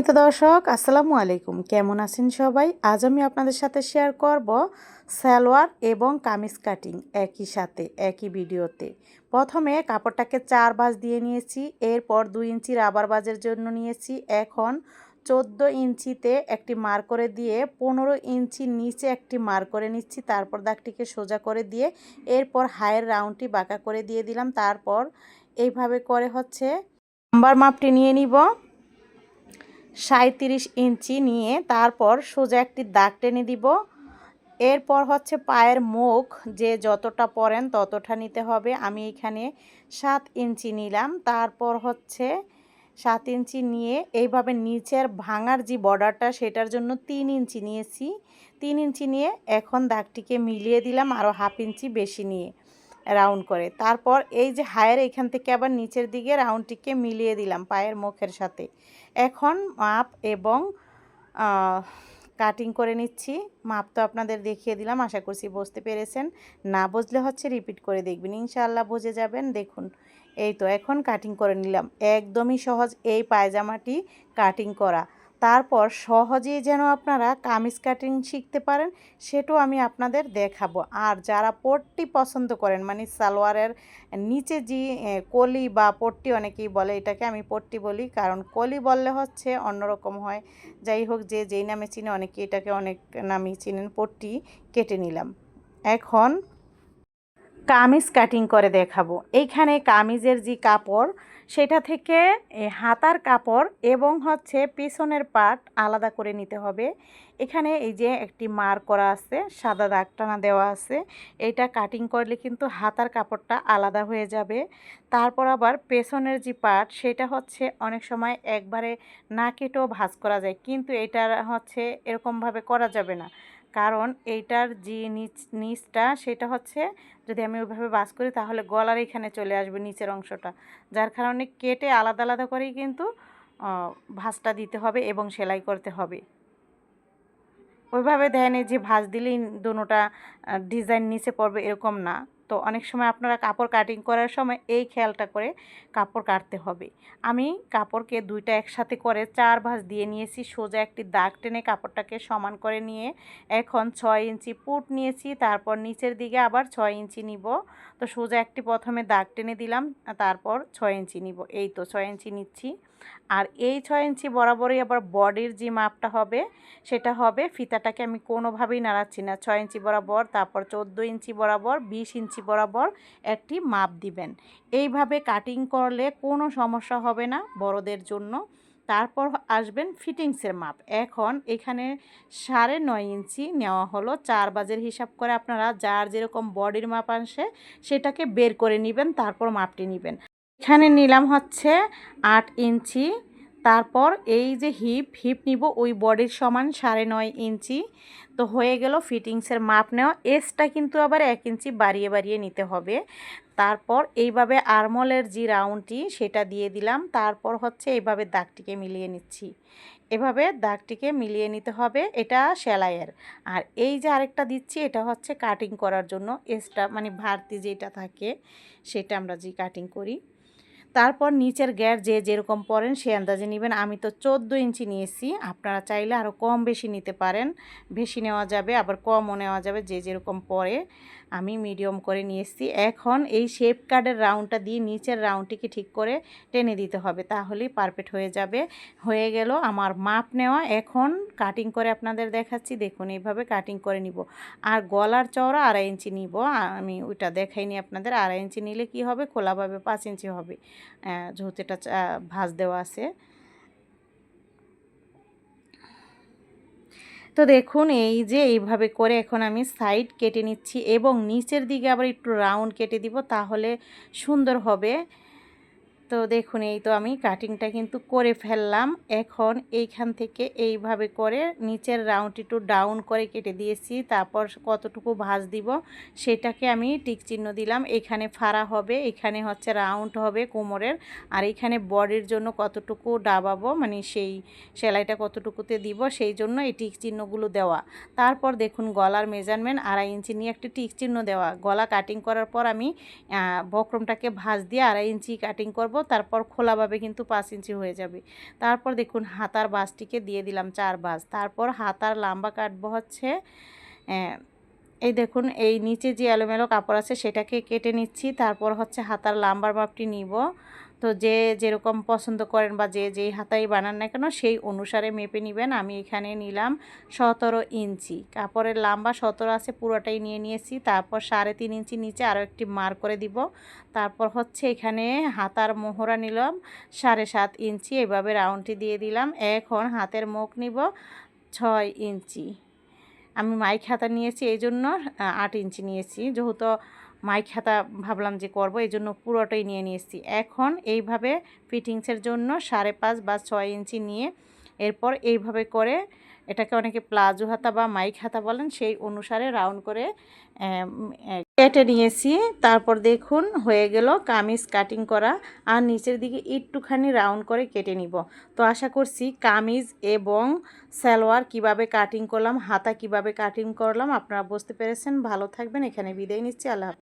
সম্মানিত দর্শক, আসসালামু আলাইকুম। কেমন আছেন সবাই? আজ আমি আপনাদের সাথে শেয়ার করব সালোয়ার এবং কামিজ কাটিং একই সাথে, একই ভিডিওতে। প্রথমে কাপড়টাকে চার বাজ দিয়ে নিয়েছি, এরপর দুই ইঞ্চি রাবার বাজের জন্য নিয়েছি। এখন চোদ্দ ইঞ্চিতে একটি মার করে দিয়ে পনেরো ইঞ্চি নিচে একটি মার করে নিচ্ছি। তারপর দাগটিকে সোজা করে দিয়ে এরপর হায়ের রাউন্ডটি বাঁকা করে দিয়ে দিলাম। তারপর এইভাবে করে হচ্ছে নাম্বার মাপটি নিয়ে নিব। সাঁত্রিশ ইঞ্চি নিয়ে তারপর সোজা একটি দাগ টেনে দিব। এরপর হচ্ছে পায়ের মুখ, যে যতটা পরেন ততটা নিতে হবে। আমি এখানে সাত ইঞ্চি নিলাম। তারপর হচ্ছে সাত ইঞ্চি নিয়ে এইভাবে নিচের ভাঙার যে বর্ডারটা, সেটার জন্য তিন ইঞ্চি নিয়েছি। তিন ইঞ্চি নিয়ে এখন দাগটিকে মিলিয়ে দিলাম আরও হাফ ইঞ্চি বেশি নিয়ে। রাউন্ড করে। তারপর এই যে হায়ের এখান থেকে আবার নিচের দিকে রাউন্ডটিকে মিলিয়ে দিলাম পায়ের মুখের সাথে। এখন মাপ এবং কাটিং করে নিচ্ছি। মাপ তো আপনাদের দেখিয়ে দিলাম, আশা করছি বুঝতে পেরেছেন। না বুঝলে হচ্ছে রিপিট করে দেখবেন, ইনশাআল্লাহ বুঝে যাবেন। দেখুন, এই তো এখন কাটিং করে নিলাম। একদমই সহজ এই পায়জামাটি কাটিং করা। তারপর সহজেই যেন আপনারা কামিজ কাটিং শিখতে পারেন, সেটাও আমি আপনাদের দেখাবো। আর যারা পট্টি পছন্দ করেন মানে সালোয়ারের নিচে যে কলি বা পট্টি অনেকেই বলে, এটাকে আমি পট্টি বলি, কারণ কলি বললে হচ্ছে অন্যরকম হয়। যাই হোক, যে, যেই নামে চিনে অনেকে এটাকে অনেক নামে চিনেন, পট্টি কেটে নিলাম। এখন কামিজ কাটিং করে দেখাবো। এইখানে কামিজের যে কাপড় সেটা থেকে হাতার কাপড় এবং হচ্ছে পিছনের পার্ট আলাদা করে নিতে হবে। এখানে এই যে একটি মার করা আছে, সাদা দাগ টানা দেওয়া আছে, এটা কাটিং করলে কিন্তু হাতার কাপড়টা আলাদা হয়ে যাবে। তারপর আবার পেছনের যে পার্ট সেটা হচ্ছে অনেক সময় একবারে না কেটেও ভাজ করা যায়, কিন্তু এটা হচ্ছে এরকমভাবে করা যাবে না। কারণ এইটার যে নিচ, নিচটা সেটা হচ্ছে যদি আমি ওইভাবে বাস করি তাহলে গলার এখানে চলে আসবে নিচের অংশটা। যার কারণে কেটে আলাদা আলাদা করেই কিন্তু ভাঁজটা দিতে হবে এবং সেলাই করতে হবে। ওইভাবে দেয় যে ভাঁজ দিলেই দুটা ডিজাইন নিচে পড়বে এরকম না। তো অনেক সময় আপনারা কাপড় কাটিং করার সময় এই খেয়ালটা করে কাপড় কাটতে হবে। আমি কাপড়কে দুইটা একসাথে করে চার ভাঁজ দিয়ে নিয়েছি, সোজা একটি দাগ টেনে কাপড়টাকে সমান করে নিয়ে এখন ছয় ইঞ্চি পুট নিয়েছি, তারপর নিচের দিকে আবার ছয় ইঞ্চি নিব। তো সোজা একটি প্রথমে দাগ টেনে দিলাম, তারপর ছয় ইঞ্চি নিব। এই তো ছয় ইঞ্চি নিচ্ছি। আর এই ছয় ইঞ্চি বরাবরই আবার বডির যে মাপটা হবে, সেটা হবে ফিতাটাকে আমি কোনোভাবেই নাড়াচ্ছি না। ছয় ইঞ্চি বরাবর, তারপর চোদ্দ ইঞ্চি বরাবর, বিশ ইঞ্চি বরাবর একটি মাপ দিবেন। এইভাবে কাটিং করলে কোনো সমস্যা হবে না বড়দের জন্য। তারপর আসবেন ফিটিংসের মাপ। এখন এখানে সাড়ে নয় ইঞ্চি নেওয়া হলো। চার বাজের হিসাব করে আপনারা যার যেরকম বডির মাপ আসে সেটাকে বের করে নেবেন, তারপর মাপটি নেবেন। এখানে নিলাম হচ্ছে আট ইঞ্চি। তারপর এই যে হিপ হিপ নিব ওই বডির সমান সাড়ে নয় ইঞ্চি। তো হয়ে গেল ফিটিংসের মাপ নেওয়া। এসটা কিন্তু আবার এক ইঞ্চি বাড়িয়ে বাড়িয়ে নিতে হবে। তারপর এইভাবে আরমলের যে রাউন্ডটি, সেটা দিয়ে দিলাম। তারপর হচ্ছে এইভাবে দাগটিকে মিলিয়ে নিচ্ছি। এভাবে দাগটিকে মিলিয়ে নিতে হবে। এটা সেলাইয়ের। আর এই যে আরেকটা দিচ্ছি, এটা হচ্ছে কাটিং করার জন্য। এসটা মানে ভারতি যেটা থাকে, সেটা আমরা যে কাটিং করি। তারপর নিচের গ্যার যে যেরকম পরেন সে আন্দাজে নেবেন। আমি তো চোদ্দ ইঞ্চি নিয়েছি, আপনারা চাইলে আরও কম বেশি নিতে পারেন। বেশি নেওয়া যাবে, আবার কমও নেওয়া যাবে যে যেরকম পরে। আমি মিডিয়াম করে নিয়ে এসেছি এখন এই শেপ কার্ডের রাউন্ডটা দিয়ে নিচের রাউন্ডটিকে ঠিক করে টেনে দিতে হবে, তাহলেই পারফেক্ট হয়ে যাবে। হয়ে গেল আমার মাপ নেওয়া। এখন কাটিং করে আপনাদের দেখাচ্ছি। দেখুন, এইভাবে কাটিং করে নিব। আর গলার চওড়া আড়াই ইঞ্চি নিব। আমি ওইটা দেখাইনি আপনাদের। আড়াই ইঞ্চি নিলে কি হবে? খোলাভাবে পাঁচ ইঞ্চি হবে। যেহেতু এটা ভাজ দেওয়া আছে। তো দেখুন, এই যে এইভাবে করে এখন আমি সাইড কেটে নিচ্ছি এবং নিচের দিকে আবার একটু রাউন্ড কেটে দিব, তাহলে সুন্দর হবে। তো দেখুন, এই তো আমি কাটিংটা কিন্তু করে ফেললাম। এখন এইখান থেকে এইভাবে করে নিচের রাউন্ড একটু ডাউন করে কেটে দিয়েছি। তারপর কতটুকু ভাজ দিব সেটাকে আমি টিক চিহ্ন দিলাম। এখানে ফাড়া হবে, এখানে হচ্ছে রাউন্ড হবে কোমরের। আর এখানে বডির জন্য কতটুকু ডাবাবো মানে সেই সেলাইটা কতটুকুতে দিব, সেই জন্য এই টিক চিহ্নগুলো দেওয়া। তারপর দেখুন, গলার মেজারমেন্ট আড়াই ইঞ্চি নিয়ে একটি টিক চিহ্ন দেওয়া। গলা কাটিং করার পর আমি বক্রমটাকে ভাজ দিয়ে আড়াই ইঞ্চি কাটিং করব। তারপর খোলাভাবে কিন্তু পাঁচ ইঞ্চি হয়ে যাবে। তারপর দেখুন হাতার বাসটিকে দিয়ে দিলাম চার বাস তারপর হাতার লাম্বা কাটবো হচ্ছে এই দেখুন এই নিচে যে অ্যালোমেলো কাপড় আছে সেটাকে কেটে নিচ্ছি। তারপর হচ্ছে হাতার লাম্বার মাপটি নিব। তো যে যেরকম পছন্দ করেন বা যে যেই হাতাই বানান না কেন, সেই অনুসারে মেপে নেবেন। আমি এখানে নিলাম সতেরো ইঞ্চি। কাপড়ের লাম্বা সতেরো আছে, পুরোটাই নিয়ে নিয়েছি। তারপর সাড়ে তিন ইঞ্চি নিচে আরও একটি মার করে দিব। তারপর হচ্ছে এখানে হাতার মোহরা নিলাম, সাড়ে সাত ইঞ্চি। এভাবে রাউন্ডটি দিয়ে দিলাম। এখন হাতের মুখ নিব ছয় ইঞ্চি। আমি মাইক হাতা নিয়েছি এই জন্য আট ইঞ্চি নিয়েছি। যেহেতু মাইক হাতা ভাবলাম যে করব, এই জন্য পুরোটাই নিয়ে নিয়েছি এখন এইভাবে ফিটিংসের জন্য সাড়ে পাঁচ বা ছয় ইঞ্চি নিয়ে এরপর এইভাবে করে এটাকে অনেকে প্লাজো হাতা বা মাইক হাতা বলেন, সেই অনুসারে রাউন্ড করে কেটে নিয়েছি তারপর দেখুন হয়ে গেল কামিজ কাটিং করা আর নিচের দিকে একটুখানি রাউন্ড করে কেটে নিব। তো আশা করছি কামিজ এবং সালোয়ার কীভাবে কাটিং করলাম, হাতা কীভাবে কাটিং করলাম, আপনারা বুঝতে পেরেছেন। ভালো থাকবেন, এখানে বিদায় নিচ্ছি, আল্লাহ।